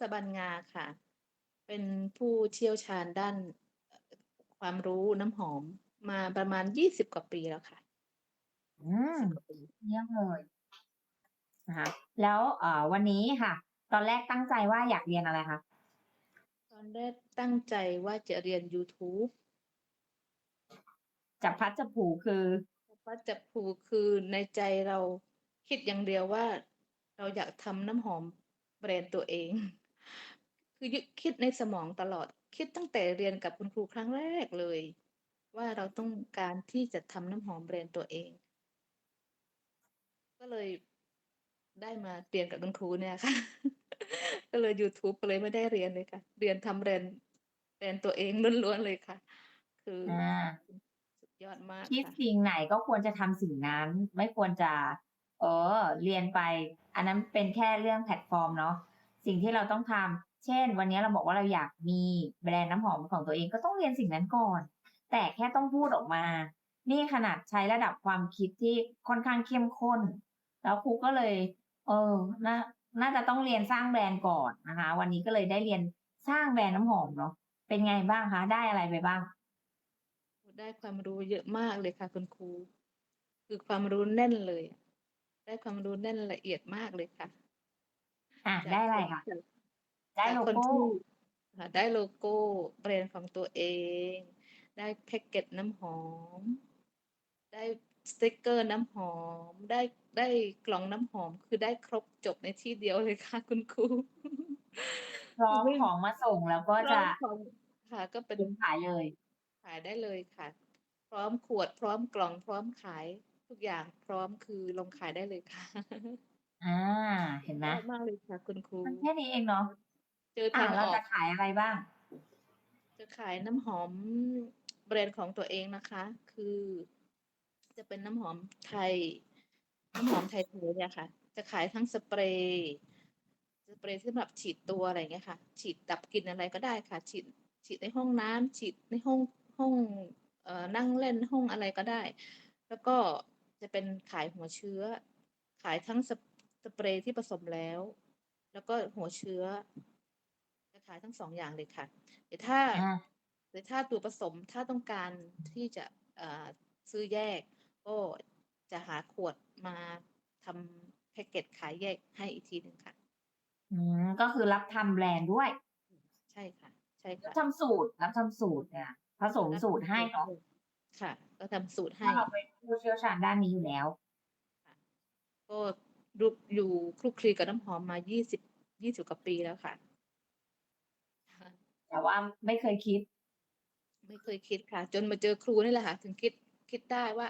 สบัญงาค่ะ เป็นผู้เชี่ยวชาญด้านเอ่อความรู้น้ำหอมมาประมาณ20กว่าปีแล้วค่ะอืม20กว่าปี เยี่ยมเลยนะคะแล้วเอ่อวันนี้ค่ะ ตอนแรกตั้งใจว่าอยากเรียนอะไรคะ?ตอนแรกตั้งใจว่าจะเรียนยูทูบจับพลัดจับผลูคือจับพลัดจับผลูคือในใจเราคิดอย่างเดียวว่า เราอยากทำน้ำหอมแบรนด์ตัวเอง คือยึคิดในสมองตลอด คิดตั้งแต่เรียนกับคุณครูครั้งแรกเลย ว่าเราต้องการที่จะทำน้ำหอมแบรนด์ตัวเอง ก็เลยได้มาเรียนกับคุณครูเนี่ยค่ะ ก็เลยยูทูบก็เลยไม่ได้เรียนเลยค่ะ เรียนทำแบรนด์แบรนด์ตัวเองล้วนๆเลยค่ะ คืออาสุดยอดมากคิดค่ะ สิ่งไหนก็ควรจะทำสิ่งนั้น ไม่ควรจะ เออ เรียนไป อันนั้นเป็นแค่เรื่องแพลตฟอร์มเนาะ สิ่งที่เราต้องทำเช่น วันนี้เราบอกว่าเราอยากมีแบรนด์น้ำหอมของตัวเองก็ต้องเรียนสิ่งนั้นก่อน แต่แค่ต้องพูดออกมา นี่ขนาดใช้ระดับความคิดที่ค่อนข้างเข้มข้น แล้วครูก็เลย เออน่าน่าจะต้องเรียนสร้างแบรนด์ก่อนนะคะ วันนี้ก็เลยได้เรียนสร้างแบรนด์น้ำหอมเนาะเป็นไงบ้างคะ ได้อะไรไปบ้าง?ได้ความรู้เยอะมากเลยค่ะคุณครู คือความรู้แน่นเลย ได้ความรู้แน่นละเอียดมากเลยค่ะ อาจาได้กอะคไรนคะ?จากได้จากโลคนโก้ที่ค่ะได้โลโก้แบรนด์ของตัวเอง ได้แพ็กเกจน้ำหอม ได้สติกเกอร์น้ำหอม ได้ได้กล่องน้ำหอม คือได้ครบจบในที่เดียวเลยค่ะ คุณครูพร้อคือมไม่ของมาส่งแล้วก็พร้จะอมของค่ะ ก็เป็นลงขายเลย ขายได้เลยค่ะ พร้อมขวดพร้อมกล่องพร้อมขายทุกอย่างพร้อมคือลงขายได้เลยค่ะ อา เห็นไหม?ยอดมากเลยค่ะคุณครู มันแค่นี้เองเนาะ เจออาทางเราออจะก ขายอะไรบ้าง?จะขายน้ำหอมแบรนด์ของตัวเองนะคะ คือ จะเป็นน้ำหอมไทย น้ำหอมไทยๆเนี่ยค่ะ จะขายทั้งสเปรย์สเปรย์สำหรับฉีดตัวอะไรอย่างเงี้ยค่ะ ฉีดดับกลิ่นอะไรก็ได้ค่ะ ฉีดฉีดในห้องน้ำฉีดในห้องห้องเอ่อนั่งเล่นห้องอะไรก็ได้ แล้วก็จะเป็นขายหัวเชื้อ ขายทั้งส สเปรย์ที่ผสมแล้ว แล้วก็หัวเชื้อจะขายทั้ง2อย่างเลยค่ะแต่ถ้าอาแต่ถ้าตัวผสมถ้าต้องการที่จะเอ่อซื้อแยก ก็จะหาขวดมาทำแพ็กเกจขายแยกให้อีกทีหนึ่งค่ะ อืมก็คือรับทำแบรนด์ด้วย ใช่ค่ะ ใช่รัค่บะทำสูตรรับทำสูตรเนี่ยผสมรับสูตรทำให้สูตรเนาะด้วยค่ะ ก็ทำสูตรเพให้ราะเราเป็นผู้เชี่ยวชาญด้านนี้อยู่แล้วค่ะก็ รุอยู่คลุกคลีกับน้ำหอมมา20 20กว่าปีแล้วค่ะค่ะ แต่ว่าไม่เคยคิด ไม่เคยคิดค่ะ จนมาเจอครูนี่แหละค่ะ ถึงคิดคิดได้ว่า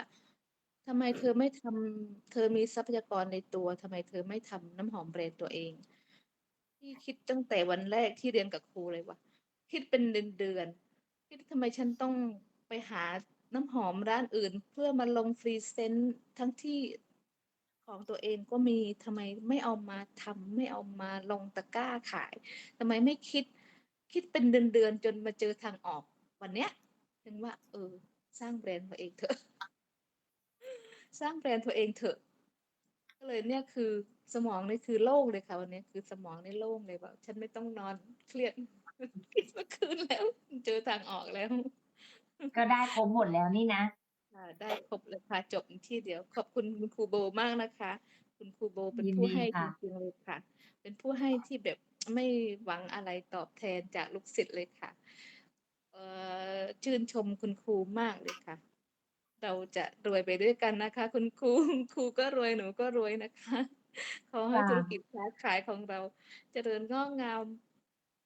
ทำไมเธอไม่ทำเธอมีทรัพยากรในตัวทำไมเธอไม่ทำน้ำหอมแบรนด์ตัวเองพี่คิดตั้งแต่วันแรกที่เรียนกับครูเลยว่าคิดเป็นเดือนๆคิดทำไมฉันต้องไปหาน้ำหอมร้านอื่น เพื่อมาลงพรีเซนต์ทั้งที่ ของตัวเองก็มีทำไมไม่เอามาทำไม่เอามาลงตะกร้าขายทำไมไม่คิดคิดเป็นเดือนๆจนมาเจอทางออกวันเนี้ยถึงว่า เออ สร้างแบรนด์ตัวเองเถอะ สร้างแบรนด์ตัวเองเถอะ ก็เลยเนี่ยคือสมองนี่คือโล่งเลยค่ะ วันนี้คือสมองนี่โล่งเลยว่าฉันไม่ต้องนอนเครียดคิดเมื่อคืนแล้ว เจอทางออกแล้ว ก็ได้ครบหมดแล้วนี่นะ ค่ะได้ครบเลยค่ะจบในที่เดียว ขอบคุณคุณครูโบมากนะคะ คุณครูโบเป็นยินผู้ดีให้ค่จะริงๆเลยค่ะ เป็นผู้ให้ที่แบบไม่หวังอะไรตอบแทนจากลูกศิษย์เลยค่ะเอ่อชื่นชมคุณครูมากเลยค่ะ เราจะรวยไปด้วยกันนะคะ คุณครูครูก็รวยหนูก็รวยนะคะ ขอคให้่ะ ธุรกิจค้าขายของเรา เจริญงอกงาม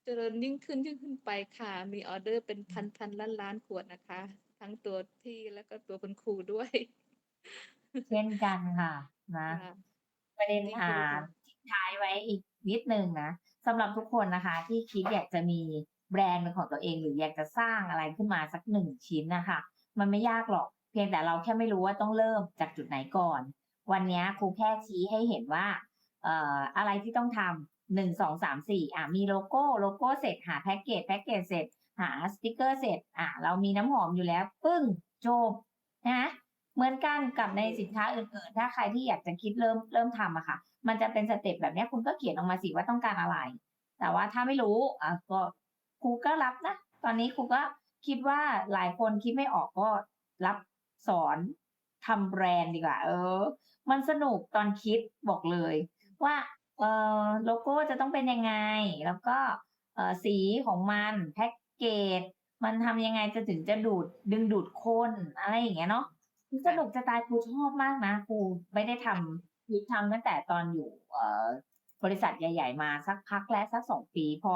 เจริญยิ่งขึ้นยิ่งขึ้นไปค่ะ มีออร์เดอร์เป็นพันๆล้านๆขวดนะคะ ทั้งตัวพี่แล้วก็ตัวคุณครูด้วย เช่นกันค่ะนะค่ะประเด็นดีอ่ใจาค่ะทิ้งท้ายไว้อีกนิดหนึ่งนะสำหรับทุกคนนะคะ ที่คิดอยากจะมีแบรนด์เป็นของตัวเอง หรืออยากจะสร้างอะไรขึ้นมาสัก1ชิ้นน่ะค่ะมันไม่ยากหรอก เพียงแต่เราแค่ไม่รู้ว่าต้องเริ่มจากจุดไหนก่อน วันเนี้ยครูแค่ชี้ให้เห็นว่าเอ่ออะไรที่ต้องทำ1 2 3 4อ่ามีโลโกโลโกเสร็จหาแพ็กเกจแพ็กเกจเสร็จ หาสติกเกอร์เสร็จอ่าเรามีน้ำหอมอยู่แล้ว ปึ้งจบนะคะเหมือนกันกับในสินค้าอื่นๆ ถ้าใครที่อยากจะคิดเริ่มเริ่มทำอะค่ะ มันจะเป็นสเต็ปแบบนี้คุณก็เขียนออกมาสิว่าต้องการอะไร แต่ว่าถ้าไม่รู้อ่าก็ครูก็รับนะ ตอนนี้ครูก็คิดว่าหลายคนคิดไม่ออกก็รับสอนทำแบรนด์ดีกว่า เออ มันสนุกตอนคิดบอกเลย ว่าเออโลโก้จะต้องเป็นยังไง แล้วก็เออสีของมันแพ็ก เกจมันทำยังไงจะถึงจะดูดดึงดูดคนอะไรอย่างเงี้ยเนาะสค่ะนุกจะตายครูชอบมากนะครูไม่ได้ทำครูทำตั้งแต่ตอนอยู่เอ่อบริษัทใหญ่ ๆ มาสักพักแล้วสัก2ปีพอ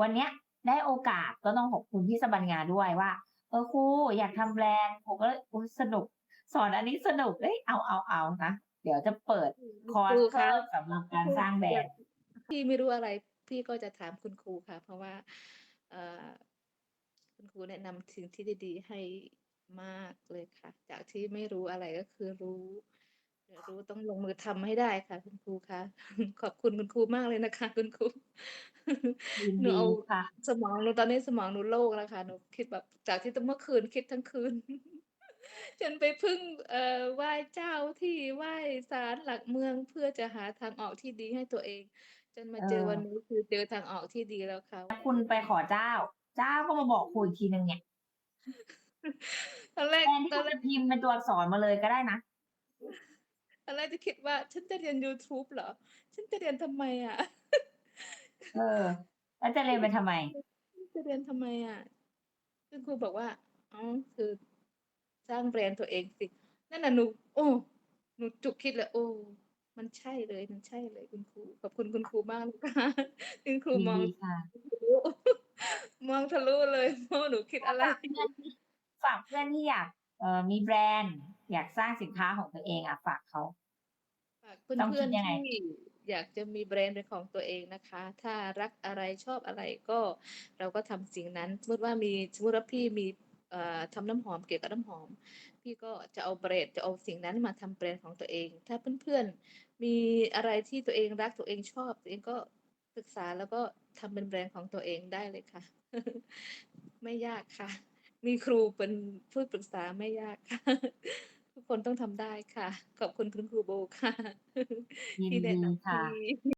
วันเนี้ยได้โอกาสก็ต้องขอบคุณพี่สะบัญญาด้วยว่า เออครูอยากทำแบรนด์ครูก็เลยอุ๊ยสนุก สอนอันนี้สนุกเฮ้ยเอาๆๆนะเดี๋ยวจะเปิดอืมคอร์คสรูเพิคะ่มสำหรับการครูสร้างแบรอยานกด์พี่ไม่รู้อะไรพี่ก็จะถามคุณครูค่ะ เพราะว่าเอ่อ คุณครูแนะนำสิ่งที่ดีๆให้มากเลยค่ะ จากที่ไม่รู้อะไรก็คือรู้เดี๋ยวรู้ต้องลงมือทำให้ได้ค่ะ คุณครูคะขอบคุณคุณครูมากเลยนะคะ คุณครูยินหนูดีเอาค่ะสมองหนูตอนนี้สมองหนูโล่งแล้วค่ะหนูคิดแบบจากที่ตั้งเมื่อคืนคิดทั้งคืนจนไปพึ่งเอ่อไหว้เจ้าที่ไหว้ศาลหลักเมืองเพื่อจะหาทางออกที่ดีให้ตัวเอง จนมาเอเจอวันอนี้คือเจอทางออกที่ดีแล้วค่ะ คุณไปขอเจ้า เจ้าก็มาบอกครูอีกทีหนึ่งเนี่ยตอนแรกแทนที่ตอคุนณแรจะกพิมพ์เป็นตัวอักษรมาเลยก็ได้นะตอนแรกจะคิดว่า ฉันจะเรียนยูทูบเหรอ?ฉันจะเรียนทำไมอะ?เออ แล้วจะเรียนไปทำไม?จะเรียนทำไมอะ?คุณครูบอกว่าอ๋อคือสร้างแบรนด์ตัวเองสิ นั่นน่ะหนู โอ้ หนูฉุกคิดเลย โอ้ มันใช่เลย มันใช่เลยคุณครู ขอบคุณคุณครูมากนะคะคุณครูยินมองดีค่ะทะลุ มองทะลุเลยว่าหนูคิดก็อะไรฝากเพื่อนที่ฝากเพื่อนที่อยากเอ่อมีแบรนด์ อยากสร้างสินค้าของตัวเองอะฝากเขาฝากต้องเพื่คิอดนยังๆไง?ที่อยากจะมีแบรนด์เป็นของตัวเองนะคะ ถ้ารักอะไรชอบอะไรก็เราก็ทำสิ่งนั้น สมมุติว่ามีสมมุติว่าพี่มีเอ่อทำน้ำหอมเกี่ยวกับน้ำหอม พี่ก็จะเอาแบรนด์จะเอาสิ่งนั้นมาทำแบรนด์ของตัวเอง ถ้าเพื่อนๆมีอะไรที่ตัวเองรักตัวเองชอบตัวเองก็ ศึกษาแล้วก็ทำเป็นแบรนด์ของตัวเองได้เลยค่ะ ไม่ยากค่ะ มีครูเป็นผู้ปรึกษาไม่ยากค่ะ ทุกคนต้องทำได้ค่ะ ขอบคุณคุณครูโบค่ะยินที่แนะดีนำค่ะพี่